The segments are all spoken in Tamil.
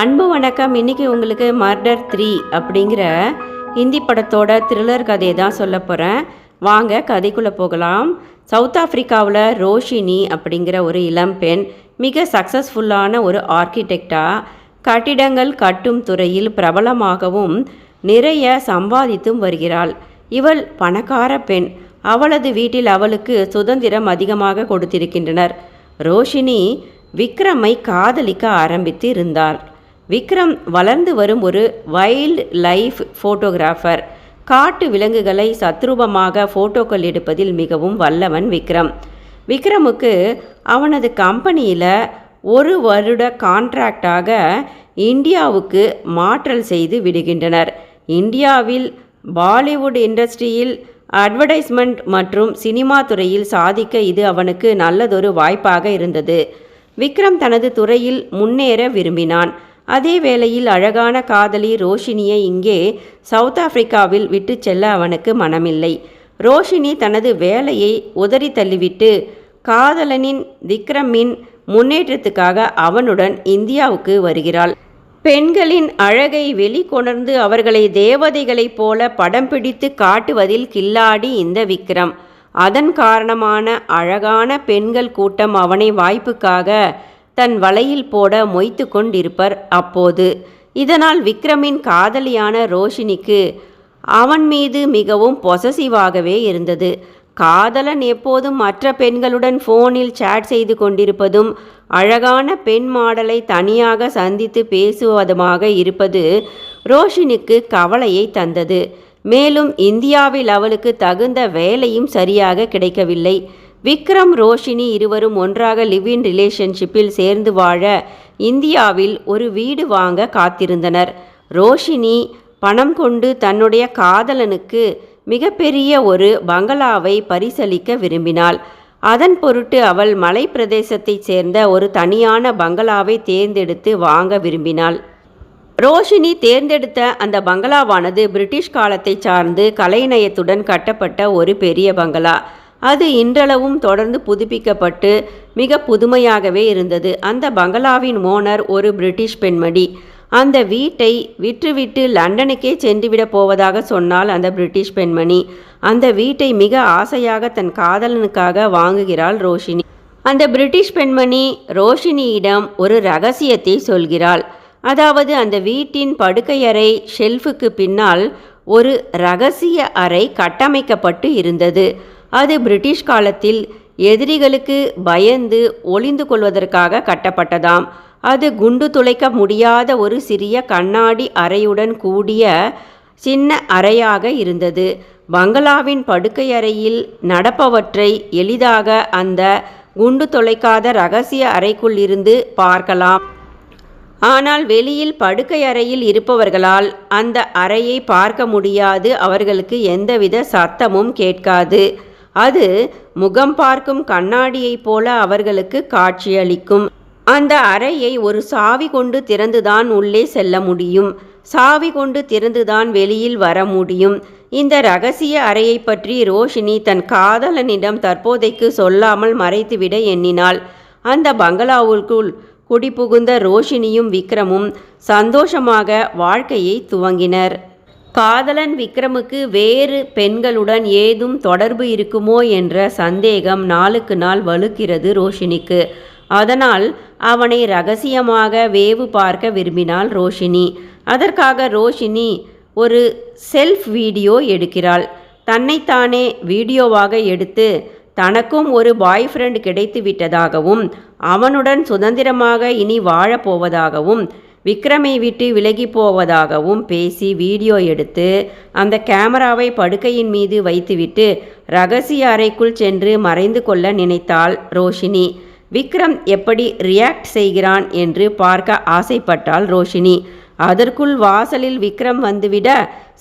அன்பு வணக்கம். இன்னைக்கு உங்களுக்கு மர்டர் த்ரீ அப்படிங்கிற ஹிந்தி படத்தோட த்ரில்லர் கதையை தான் சொல்ல போகிறேன் வாங்க கதைக்குள்ளே போகலாம். சவுத் ஆஃப்ரிக்காவில் ரோஷினி அப்படிங்கிற ஒரு இளம்பெண் மிக சக்ஸஸ்ஃபுல்லான ஒரு ஆர்கிடெக்டாக கட்டிடங்கள் கட்டும் துறையில் பிரபலமாகவும் நிறைய சம்பாதித்தும் வருகிறாள். இவள் பணக்கார பெண். அவளது வீட்டில் அவளுக்கு சுதந்திரம் அதிகமாக கொடுத்திருக்கின்றனர். ரோஷினி விக்ரமை காதலிக்க ஆரம்பித்து இருந்தார். விக்ரம் வளர்ந்து வரும் ஒரு வைல்ட் லைஃப் ஃபோட்டோகிராஃபர் காட்டு விலங்குகளை சத்ரூபமாக ஃபோட்டோக்கள் எடுப்பதில் மிகவும் வல்லவன் விக்ரம். விக்ரமுக்கு அவனது கம்பெனியில் ஒரு வருட கான்ட்ராக்டாக இந்தியாவுக்கு மாற்றல் செய்து விடுகின்றனர். இந்தியாவில் பாலிவுட் இண்டஸ்ட்ரியில் அட்வர்டைஸ்மெண்ட் மற்றும் சினிமா துறையில் சாதிக்க இது அவனுக்கு நல்லதொரு வாய்ப்பாக இருந்தது. விக்ரம் தனது துறையில் முன்னேற விரும்பினான். அதே வேளையில் அழகான காதலி ரோஷினியை இங்கே சவுத் ஆப்பிரிக்காவில் விட்டு செல்ல அவனுக்கு மனமில்லை. ரோஷினி தனது வேலையை உதறி தள்ளிவிட்டு காதலனின் விக்ரமின் முன்னேற்றத்துக்காக அவனுடன் இந்தியாவுக்கு வருகிறாள். பெண்களின் அழகை வெளிக்கொணர்ந்து அவர்களை தேவதைகளைப் போல படம் பிடித்து காட்டுவதில் கில்லாடி இந்த விக்ரம். அதன் காரணமான அழகான பெண்கள் கூட்டம் அவனை வாய்ப்புக்காக தன் வலையில் போட மொய்த்து கொண்டிருப்பர் அப்போது. இதனால் விக்ரமின் காதலியான ரோஷினிக்கு அவன் மீது மிகவும் பொசசிவாகவே இருந்தது. காதலன் எப்போதும் மற்ற பெண்களுடன் ஃபோனில் சேட் செய்து கொண்டிருப்பதும் அழகான பெண் மாடலை தனியாக சந்தித்து பேசுவதுமாக இருப்பது ரோஷினிக்கு கவலையை தந்தது. மேலும் இந்தியாவில் அவளுக்கு தகுந்த வேலையும் சரியாக கிடைக்கவில்லை. விக்ரம் ரோஷினி இருவரும் ஒன்றாக லிவ் இன் ரிலேஷன்ஷிப்பில் சேர்ந்து வாழ இந்தியாவில் ஒரு வீடு வாங்க காத்திருந்தனர். ரோஷினி பணம் கொண்டு தன்னுடைய காதலனுக்கு மிகப்பெரிய ஒரு பங்களாவை பரிசளிக்க விரும்பினாள். அதன் பொருட்டு அவள் மலை பிரதேசத்தைச் சேர்ந்த ஒரு தனியான பங்களாவை தேர்ந்தெடுத்து வாங்க விரும்பினாள். ரோஷினி தேர்ந்தெடுத்த அந்த பங்களாவானது பிரிட்டிஷ் காலத்தை சார்ந்து கலைநயத்துடன் கட்டப்பட்ட ஒரு பெரிய பங்களா. அது இன்றளவும் தொடர்ந்து புதுப்பிக்கப்பட்டு மிக புதுமையாகவே இருந்தது. அந்த பங்களாவின் ஓனர் ஒரு பிரிட்டிஷ் பெண்மணி. அந்த வீட்டை விற்றுவிட்டு லண்டனுக்கே சென்றுவிடப் போவதாக சொன்னால் அந்த பிரிட்டிஷ் பெண்மணி. அந்த வீட்டை மிக ஆசையாக தன் காதலனுக்காக வாங்குகிறாள் ரோஷினி. அந்த பிரிட்டிஷ் பெண்மணி ரோஷினியிடம் ஒரு ரகசியத்தை சொல்கிறாள். அதாவது அந்த வீட்டின் படுக்கையறை ஷெல்ஃபுக்கு பின்னால் ஒரு ரகசிய அறை கட்டமைக்கப்பட்டு இருந்தது. அது பிரிட்டிஷ் காலத்தில் எதிரிகளுக்கு பயந்து ஒளிந்து கொள்வதற்காக கட்டப்பட்டதாம். அது குண்டு துளைக்க முடியாத ஒரு சிறிய கண்ணாடி அறையுடன் கூடிய சின்ன அறையாக இருந்தது. பங்களாவின் படுக்கை அறையில் நடப்பவற்றை எளிதாக அந்த குண்டு தொலைக்காத ரகசிய அறைக்குள் இருந்து பார்க்கலாம். ஆனால் வெளியில் படுக்கை அறையில் இருப்பவர்களால் அந்த அறையை பார்க்க முடியாது. அவர்களுக்கு எந்தவித சத்தமும் கேட்காது. அது முகம் பார்க்கும் கண்ணாடியைப் போல அவர்களுக்கு காட்சியளிக்கும். அந்த அறையை ஒரு சாவி கொண்டு திறந்துதான் உள்ளே செல்ல முடியும். சாவி கொண்டு திறந்துதான் வெளியில் வர முடியும். இந்த ரகசிய அறையை பற்றி ரோஷினி தன் காதலனிடம் தற்போதைக்கு சொல்லாமல் மறைத்துவிட எண்ணினாள். அந்த பங்களாவுக்குள் குடிபுகுந்த ரோஷினியும் விக்ரமும் சந்தோஷமாக வாழ்க்கையை துவங்கினர். காதலன் விக்ரமுக்கு வேறு பெண்களுடன் ஏதும் தொடர்பு இருக்குமோ என்ற சந்தேகம் நாளுக்கு நாள் வலுக்கிறது ரோஷினிக்கு. அதனால் அவனை ரகசியமாக வேவு பார்க்க விரும்பினாள் ரோஷினி. அதற்காக ரோஷினி ஒரு செல்ஃப் வீடியோ எடுக்கிறாள். தன்னைத்தானே வீடியோவாக எடுத்து தனக்கும் ஒரு பாய் ஃப்ரெண்ட் கிடைத்து விட்டதாகவும் அவனுடன் சுதந்திரமாக இனி வாழப்போவதாகவும் விக்ரமை விட்டு விலகி போவதாகவும் பேசி வீடியோ எடுத்து அந்த கேமராவை படுக்கையின் மீது வைத்துவிட்டு ரகசிய அறைக்குள் சென்று மறைந்து கொள்ள நினைத்தாள் ரோஷினி. விக்ரம் எப்படி ரியாக்ட் செய்கிறான் என்று பார்க்க ஆசைப்பட்டாள் ரோஷினி. அதற்குள் வாசலில் விக்ரம் வந்துவிட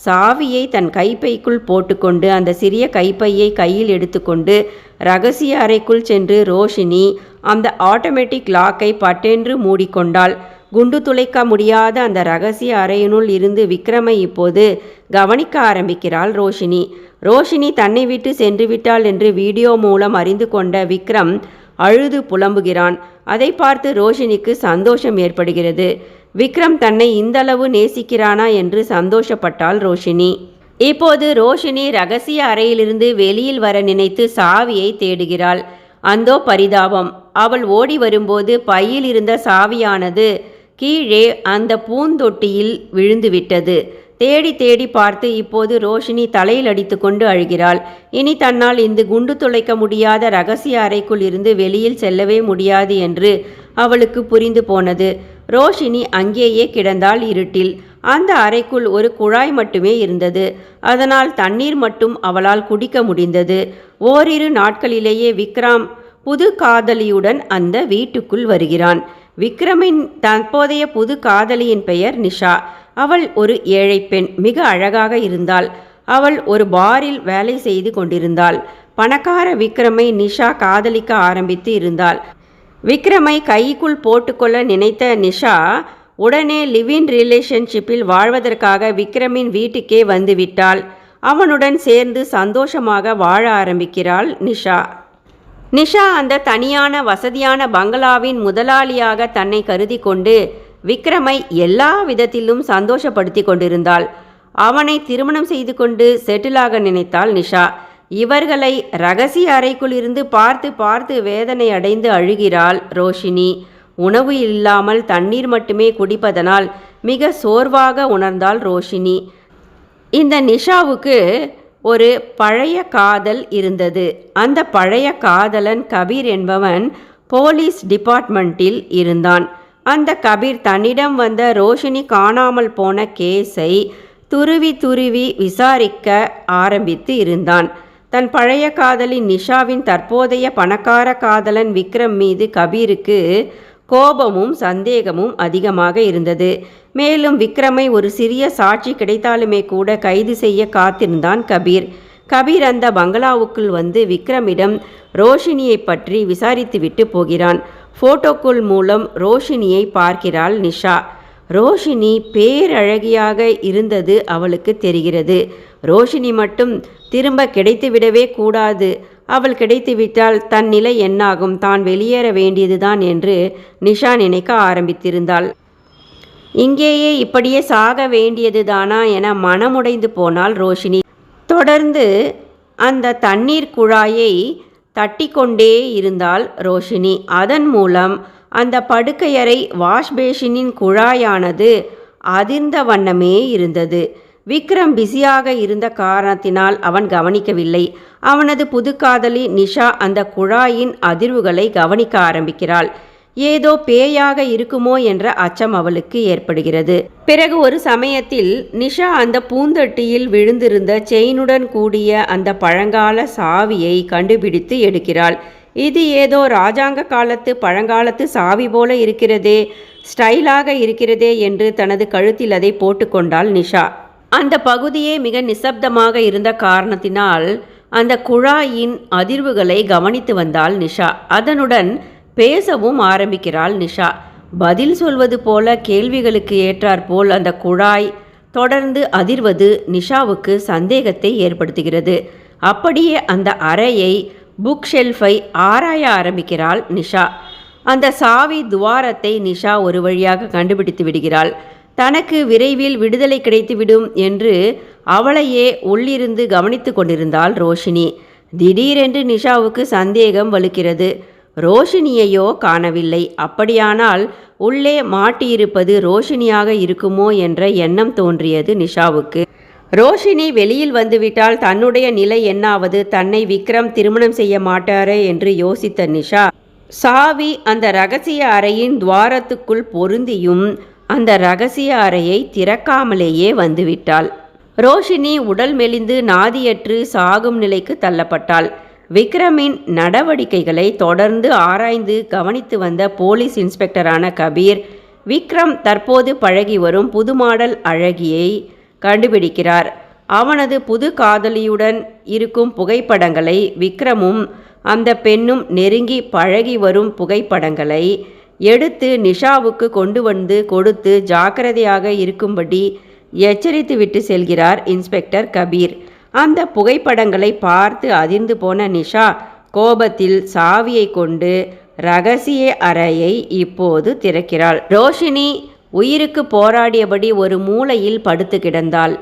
சாவியை தன் கைப்பைக்குள் போட்டுக்கொண்டு அந்த சிறிய கைப்பையை கையில் எடுத்துக்கொண்டு ரகசிய அறைக்குள் சென்று ரோஷினி அந்த ஆட்டோமேட்டிக் லாக்கை பட்டென்று மூடிக்கொண்டாள். குண்டு துளைக்க முடியாத அந்த ரகசிய அறையினுள் இருந்து விக்ரமை இப்போது கவனிக்க ஆரம்பிக்கிறாள் ரோஷினி. ரோஷினி தன்னை விட்டு சென்று விட்டாள் என்று வீடியோ மூலம் அறிந்து கொண்ட விக்ரம் அழுது புலம்புகிறான். அதை பார்த்து ரோஷினிக்கு சந்தோஷம் ஏற்படுகிறது. விக்ரம் தன்னை இந்தளவு நேசிக்கிறானா என்று சந்தோஷப்பட்டாள் ரோஷினி. இப்போது ரோஷினி ரகசிய அறையிலிருந்து வெளியில் வர நினைத்து சாவியை தேடுகிறாள். அந்தோ பரிதாபம். அவள் ஓடி வரும்போது பையில் இருந்த சாவியானது கீழே அந்த பூந்தொட்டியில் விழுந்துவிட்டது. தேடி தேடி பார்த்து இப்போது ரோஷினி தலையில் அடித்துக்கொண்டு அழுகிறாள். இனி தன்னால் இந்த குண்டு துளைக்க முடியாத ரகசிய அறைக்குள் இருந்து வெளியில் செல்லவே முடியாது என்று அவளுக்கு புரிந்து போனது. ரோஷினி அங்கேயே கிடந்தாள் இருட்டில். அந்த அறைக்குள் ஒரு குழாய் மட்டுமே இருந்தது. அதனால் தண்ணீர் மட்டும் அவளால் குடிக்க முடிந்தது. ஓரிரு நாட்களிலேயே விக்ரம் புது காதலியுடன் அந்த வீட்டுக்குள் வருகிறான். விக்ரமின் தற்போதைய புது காதலியின் பெயர் நிஷா. அவள் ஒரு ஏழை பெண் மிக அழகாக இருந்தாள். அவள் ஒரு பாரில் வேலை செய்து கொண்டிருந்தாள். பணக்கார விக்ரமை நிஷா காதலிக்க ஆரம்பித்து இருந்தாள். விக்ரமை கைக்குள் போட்டுக்கொள்ள நினைத்த நிஷா உடனே லிவின் ரிலேஷன்ஷிப்பில் வாழ்வதற்காக விக்ரமின் வீட்டுக்கே வந்துவிட்டாள் அவனுடன் சேர்ந்து சந்தோஷமாக வாழ ஆரம்பிக்கிறாள் நிஷா. நிஷா அந்த தனியான வசதியான பங்களாவின் முதலாளியாக தன்னை கருதி கொண்டு விக்ரமை எல்லா விதத்திலும் சந்தோஷப்படுத்தி கொண்டிருந்தாள். அவனை திருமணம் செய்து கொண்டு செட்டிலாக நினைத்தாள் நிஷா. இவர்களை ரகசிய அறைக்குள் இருந்து பார்த்து பார்த்து வேதனை அடைந்து அழுகிறாள் ரோஷினி. உணவு இல்லாமல் தண்ணீர் மட்டுமே குடிப்பதனால் மிக சோர்வாக உணர்ந்தாள் ரோஷினி. இந்த நிஷாவுக்கு ஒரு பழைய காதல் இருந்தது. அந்த பழைய காதலன் கபீர் என்பவன் போலீஸ் டிபார்ட்மெண்ட்டில் இருந்தான். அந்த கபீர் தன்னிடம் வந்த ரோஷினி காணாமல் போன கேஸை துருவி துருவி விசாரிக்க ஆரம்பித்து இருந்தான். தன் பழைய காதலி நிஷாவின் தற்போதைய பணக்கார காதலன் விக்ரம் மீது கபீருக்கு கோபமும் சந்தேகமும் அதிகமாக இருந்தது. மேலும் விக்ரமை ஒரு சிறிய சாட்சி கிடைத்தாலுமே கூட கைது செய்ய காத்திருந்தான் கபீர். கபீர் அந்த பங்களாவுக்குள் வந்து விக்ரமிடம் ரோஷினியை பற்றி விசாரித்துவிட்டு போகிறான். ஃபோட்டோக்குள் மூலம் ரோஷினியை பார்க்கிறாள் நிஷா. ரோஷினி பேரழகியாக இருந்தது அவளுக்கு தெரிகிறது. ரோஷினி மட்டும் திரும்ப கிடைத்துவிடவே கூடாது. அவள் கிடைத்துவிட்டால் தன் நிலை என்னாகும்? தான் வெளியேற வேண்டியதுதான் என்று நிஷா நினைக்க ஆரம்பித்திருந்தாள். இங்கேயே இப்படியே சாக வேண்டியதுதானா என மனமுடைந்து போனாள் ரோஷினி. தொடர்ந்து அந்த தண்ணீர் குழாயை தட்டிக்கொண்டே இருந்தாள் ரோஷினி. அதன் மூலம் அந்த படுக்கையறை வாஷ்பேஷினின் குழாயானது அதிர்ந்த வண்ணமே இருந்தது. விக்ரம் பிஸியாக இருந்த காரணத்தினால் அவன் கவனிக்கவில்லை. அவனது புதுக்காதலி நிஷா அந்த குழாயின் அதிர்வுகளை கவனிக்க ஆரம்பிக்கிறாள். ஏதோ பேயாக இருக்குமோ என்ற அச்சம் அவளுக்கு ஏற்படுகிறது. பிறகு ஒரு சமயத்தில் நிஷா அந்த பூந்தொட்டியில் விழுந்திருந்த செயினுடன் கூடிய அந்த பழங்கால சாவியை கண்டுபிடித்து எடுக்கிறாள். இது ஏதோ ராஜாங்க காலத்து பழங்காலத்து சாவி போல இருக்கிறதே ஸ்டைலாக இருக்கிறதே என்று தனது கழுத்தில் அதை போட்டுக்கொண்டாள் நிஷா. அந்த பகுதியே மிக நிசப்தமாக இருந்த காரணத்தினால் அந்த குழாயின் அதிர்வுகளை கவனித்து வந்தாள் நிஷா. அதனுடன் பேசவும் ஆரம்பிக்கிறாள் நிஷா. பதில் சொல்வது போல கேள்விகளுக்கு ஏற்றாற்போல் அந்த குழாய் தொடர்ந்து அதிர்வது நிஷாவுக்கு சந்தேகத்தை ஏற்படுத்துகிறது. அப்படியே அந்த அறையை புக் ஷெல்ஃபை ஆராய ஆரம்பிக்கிறாள் நிஷா. அந்த சாவி துவாரத்தை நிஷா ஒரு வழியாக கண்டுபிடித்து விடுகிறாள். தனக்கு விரைவில் விடுதலை கிடைத்துவிடும் என்று அவளையே உள்ளிருந்து கவனித்து கொண்டிருந்தாள் ரோஷினி. திடீரென்று நிஷாவுக்கு சந்தேகம் வலுக்கிறது. ரோஷினியையோ காணவில்லை. அப்படியானால் உள்ளே மாட்டியிருப்பது ரோஷினியாக இருக்குமோ என்ற எண்ணம் தோன்றியது நிஷாவுக்கு. ரோஷினி வெளியில் வந்துவிட்டால் தன்னுடைய நிலை என்னாவது? தன்னை விக்ரம் திருமணம் செய்ய மாட்டாரே என்று யோசித்த நிஷா சாவி அந்த ரகசிய அறையின் துவாரத்துக்குள் பொருந்தியும் அந்த ரகசிய அறையை திறக்காமலேயே வந்துவிட்டாள். ரோஷினி உடல் மெலிந்து நாதியற்று சாகும் நிலைக்கு தள்ளப்பட்டாள். விக்ரமின் நடவடிக்கைகளை தொடர்ந்து ஆராய்ந்து கவனித்து வந்த போலீஸ் இன்ஸ்பெக்டரான கபீர் விக்ரம் தற்போது பழகி வரும் புது மாடல் அழகியை கண்டுபிடிக்கிறார். அவனது புது காதலியுடன் இருக்கும் புகைப்படங்களை விக்ரமும் அந்த பெண்ணும் நெருங்கி பழகி வரும் புகைப்படங்களை எடுத்து நிஷாவுக்கு கொண்டு வந்து கொடுத்து ஜாக்கிரதையாக இருக்கும்படி எச்சரித்துவிட்டு செல்கிறார் இன்ஸ்பெக்டர் கபீர். அந்த புகைப்படங்களை பார்த்து அதிர்ந்து போன நிஷா கோபத்தில் சாவியை கொண்டு ரகசிய அறையை இப்போது திறக்கிறாள். ரோஷினி உயிருக்கு போராடியபடி ஒரு மூலையில் படுத்து கிடந்தாள்.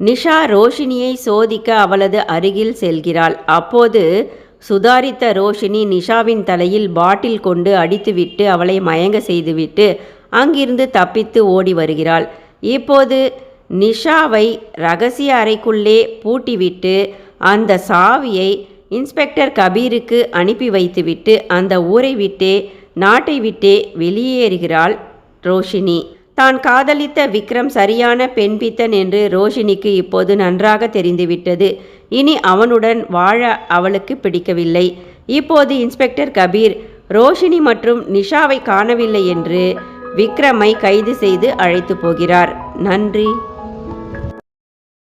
நிஷா ரோஷினியை சோதிக்க அவளது அருகில் செல்கிறாள். அப்போது சுதாரித்த ரோஷினி நிஷாவின் தலையில் பாட்டில் கொண்டு அடித்துவிட்டு அவளை மயங்க செய்துவிட்டு அங்கிருந்து தப்பித்து ஓடி வருகிறாள். இப்போது நிஷாவை ரகசிய அறைக்குள்ளே பூட்டிவிட்டு அந்த சாவியை இன்ஸ்பெக்டர் கபீருக்கு அனுப்பி வைத்துவிட்டு அந்த ஊரை விட்டே நாட்டை விட்டே வெளியேறுகிறாள் ரோஷினி தான் காதலித்த விக்ரம் சரியான பெண்பித்தன் என்று ரோஷினிக்கு இப்போது நன்றாக தெரிந்துவிட்டது. இனி அவனுடன் வாழ அவளுக்கு பிடிக்கவில்லை. இப்போது இன்ஸ்பெக்டர் கபீர் ரோஷினி மற்றும் நிஷாவை காணவில்லை என்று விக்ரமை கைது செய்து அழைத்து போகிறார். நன்றி.